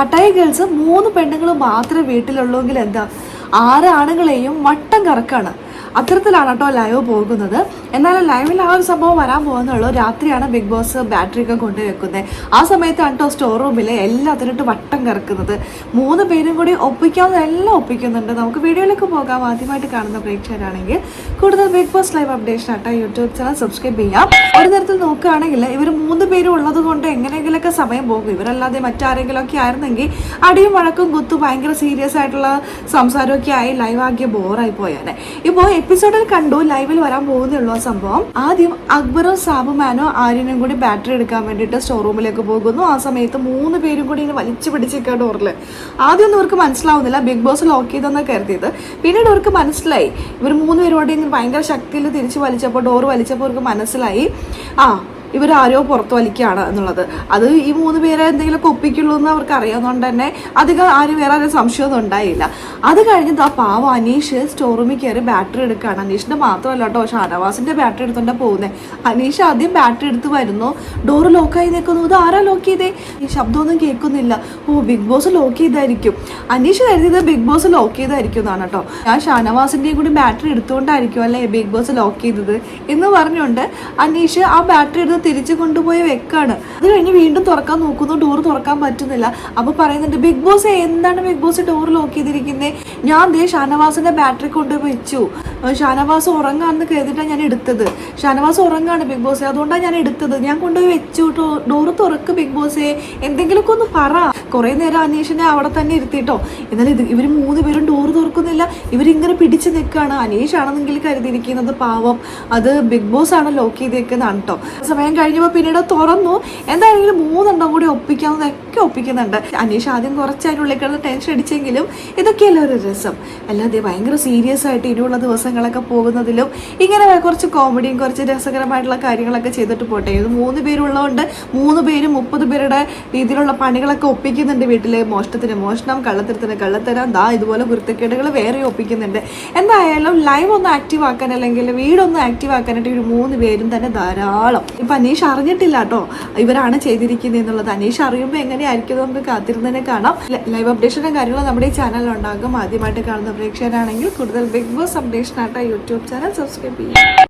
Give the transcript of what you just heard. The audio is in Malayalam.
പട്ടായ ഗേൾസ് മൂന്ന് പെണ്ണുങ്ങൾ മാത്രമേ വീട്ടിലുള്ളൂങ്കിൽ എന്താ? ആറ് ആണുങ്ങളെയും വട്ടം കറക്കാണ്. അത്തരത്തിലാണ് കേട്ടോ ലൈവ് പോകുന്നത് എന്നാൽ ലൈവിൽ ആ ഒരു സംഭവം വരാൻ പോകുന്നുള്ളൂ. രാത്രിയാണ് ബിഗ് ബോസ് ബാറ്ററി ഒക്കെ കൊണ്ടു വെക്കുന്നത് ആ സമയത്താണ് കേട്ടോ സ്റ്റോർ റൂമിൽ എല്ലാത്തിനിട്ട് വട്ടം കറക്കുന്നത്. മൂന്ന് പേരും കൂടി ഒപ്പിക്കാവുന്ന എല്ലാം ഒപ്പിക്കുന്നുണ്ട്. നമുക്ക് വീഡിയോയിലേക്ക് പോകാം. ആദ്യമായിട്ട് കാണുന്ന പ്രേക്ഷകരാണെങ്കിൽ കൂടുതൽ ബിഗ് ബോസ് ലൈവ് അപ്ഡേഷൻ ആട്ടോ യൂട്യൂബ് ചാനൽ സബ്സ്ക്രൈബ് ചെയ്യാം. ഒരു തരത്തിൽ നോക്കുകയാണെങ്കിൽ ഇവർ മൂന്ന് പേരും ഉള്ളത് കൊണ്ട് എങ്ങനെയെങ്കിലൊക്കെ സമയം പോകും. ഇവരല്ലാതെ മറ്റാരെങ്കിലും ഒക്കെ ആയിരുന്നെങ്കിൽ അടിയും വഴക്കും കുത്തു ഭയങ്കര സീരിയസ് ആയിട്ടുള്ള സംസാരമൊക്കെ ആയി ലൈവ് ആക്കിയ ബോറായി പോയാനെ. ഇപ്പോൾ എപ്പിസോഡിൽ കണ്ടു ലൈവിൽ വരാൻ പോകുന്നേ ഉള്ളൂ ആ സംഭവം. ആദ്യം അക്ബറും സാബുമാനോ ആര്യനും കൂടി ബാറ്ററി എടുക്കാൻ വേണ്ടിയിട്ട് സ്റ്റോർ റൂമിലേക്ക് പോകുന്നു. ആ സമയത്ത് മൂന്ന് പേരും കൂടി ഇങ്ങനെ വലിച്ചു പിടിച്ചേക്കാ ഡോറിൽ ആദ്യം ഒന്നും ഇവർക്ക് മനസ്സിലാവുന്നില്ല ബിഗ് ബോസ് ലോക്ക് ചെയ്തെന്നാണ് കരുതിയത്. പിന്നീട് അവർക്ക് മനസ്സിലായി. ഇവർ മൂന്ന് പേരും കൂടി ഭയങ്കര ശക്തിയിൽ തിരിച്ച് വലിച്ചപ്പോൾ ഡോർ വലിച്ചപ്പോൾ അവർക്ക് മനസ്സിലായി. ആ ഇവരാരോ പുറത്തു വലിക്കുകയാണ് എന്നുള്ളത്. അത് ഈ മൂന്ന് പേരെ എന്തെങ്കിലും ഒപ്പിക്കുള്ളൂ എന്ന് അവർക്ക് അറിയാവുന്നതുകൊണ്ട് തന്നെ അധികം ആരും വേറെ ആരും സംശയമൊന്നും ഉണ്ടായില്ല. അത് കഴിഞ്ഞിട്ട് ആ പാവ അനീഷ് സ്റ്റോർ റൂമിൽ കയറി ബാറ്ററി എടുക്കുകയാണ്. അനീഷിന്റെ മാത്രമല്ല കേട്ടോ ഷാനവാസിന്റെ ബാറ്ററി എടുത്തോണ്ടാ പോകുന്നത് അനീഷ് ആദ്യം ബാറ്ററി എടുത്ത് വരുന്നു. ഡോറ് ലോക്കായി നിൽക്കുന്നു. ഇത് ആരാ ലോക്ക് ചെയ്തേ? ഈ ശബ്ദമൊന്നും കേൾക്കുന്നില്ല. ഓ ബിഗ് ബോസ് ലോക്ക് ചെയ്തായിരിക്കും. അനീഷ് കരുതിയത് ബിഗ് ബോസ് ലോക്ക് ചെയ്തായിരിക്കും എന്നാണ് കേട്ടോ. ഞാൻ ഷാനവാസിന്റെയും കൂടി ബാറ്ററി എടുത്തുകൊണ്ടായിരിക്കും അല്ലേ ബിഗ് ബോസ് ലോക്ക് ചെയ്തത് എന്ന് പറഞ്ഞുകൊണ്ട് അനീഷ് ആ ബാറ്ററി എടുത്ത് തിരിച്ചു കൊണ്ടുപോയ വെക്കാണ് അത് കഴിഞ്ഞ് വീണ്ടും തുറക്കാൻ നോക്കുന്നു. ഡോർ തുറക്കാൻ പറ്റുന്നില്ല. അപ്പൊ പറയുന്നുണ്ട് ബിഗ് ബോസ് എന്താണ് ബിഗ് ബോസ് ഡോർ ലോക്ക് ചെയ്തിരിക്കുന്നത് ഞാൻ ദേ ഷാനവാസിന്റെ ബാറ്ററി കൊണ്ട് വെച്ചു. ഷാനവാസ് ഉറങ്ങാന്ന് കരുതിയിട്ടാണ് ഞാൻ എടുത്തത്. ഷാനവാസ് ഉറങ്ങാണ് ബിഗ് ബോസ്. അതുകൊണ്ടാണ് ഞാൻ എടുത്തത്. ഞാൻ കൊണ്ടുപോയി വെച്ചു. ഡോർ തുറക്ക് ബിഗ് ബോസേ. എന്തെങ്കിലുമൊക്കെ ഒന്ന് പറ. കുറെ നേരം അനീഷിനെ അവിടെ തന്നെ ഇരുത്തിട്ടോ. എന്നാലും ഇത് ഇവർ മൂന്ന് പേരും ഡോറ് തുറക്കുന്നില്ല ഇവരിങ്ങനെ പിടിച്ച് നിൽക്കുകയാണ്. അനീഷ് ആണെന്നെങ്കിൽ കരുതിയിരിക്കുന്നത് പാവം. അത് ബിഗ് ബോസ് ആണ് ലോക്ക് ചെയ്തിരിക്കുന്നതാണ് കേട്ടോ സമയം കഴിഞ്ഞപ്പോൾ പിന്നീട് തുറന്നു. എന്തായാലും മൂന്നെണ്ണം കൂടി ഒപ്പിക്കാവുന്നതൊക്കെ ഒപ്പിക്കുന്നുണ്ട്. അനീഷ് ആദ്യം കുറച്ച് അതിനുള്ളിൽ കിടന്ന് ടെൻഷൻ അടിച്ചെങ്കിലും ഇതൊക്കെയല്ലേ ഒരു രസം. അല്ലാതെ ഭയങ്കര സീരിയസ് ആയിട്ട് ഇനിയുള്ള ദിവസങ്ങളൊക്കെ പോകുന്നതിലും ഇങ്ങനെ കുറച്ച് കോമഡിയും കുറച്ച് രസകരമായിട്ടുള്ള കാര്യങ്ങളൊക്കെ ചെയ്തിട്ട് പോട്ടെ. ഇത് മൂന്ന് പേരുള്ളതുകൊണ്ട് മൂന്ന് പേരും മുപ്പത് പേരുടെ രീതിയിലുള്ള പണികളൊക്കെ ഒപ്പിക്കുന്നുണ്ട് വീട്ടിലെ. മോഷ്ടത്തിന് മോഷണം കള്ളത്തരത്തിന് കള്ളത്തരം ദാ ഇതുപോലെ കുരുത്തക്കേടുകൾ വേറെ ഒപ്പിക്കുന്നുണ്ട്. എന്തായാലും ലൈവ് ഒന്ന് ആക്റ്റീവ് ആക്കാൻ അല്ലെങ്കിൽ വീടൊന്ന് ആക്റ്റീവ് ആക്കാനായിട്ട് ഒരു മൂന്ന് പേരും തന്നെ ധാരാളം. ഇപ്പം അനീഷ് അറിഞ്ഞിട്ടില്ല കേട്ടോ. ഇവരാണ് ചെയ്തിരിക്കുന്നത് എന്നുള്ളത്. അനീഷ് അറിയുമ്പോൾ എങ്ങനെയായിരിക്കും നമുക്ക് കാത്തിരുന്നതിനെ കാണാം. ലൈവ് അപ്ഡേഷനും കാര്യങ്ങളും നമ്മുടെ ഈ ചാനലിൽ ഉണ്ടാകും. ആദ്യമായിട്ട് കാണുന്ന പ്രേക്ഷകരാണെങ്കിൽ കൂടുതൽ ബിഗ് ബോസ് അപ്ഡേഷൻ ആയിട്ട് യൂട്യൂബ് ചാനൽ സബ്സ്ക്രൈബ് ചെയ്യും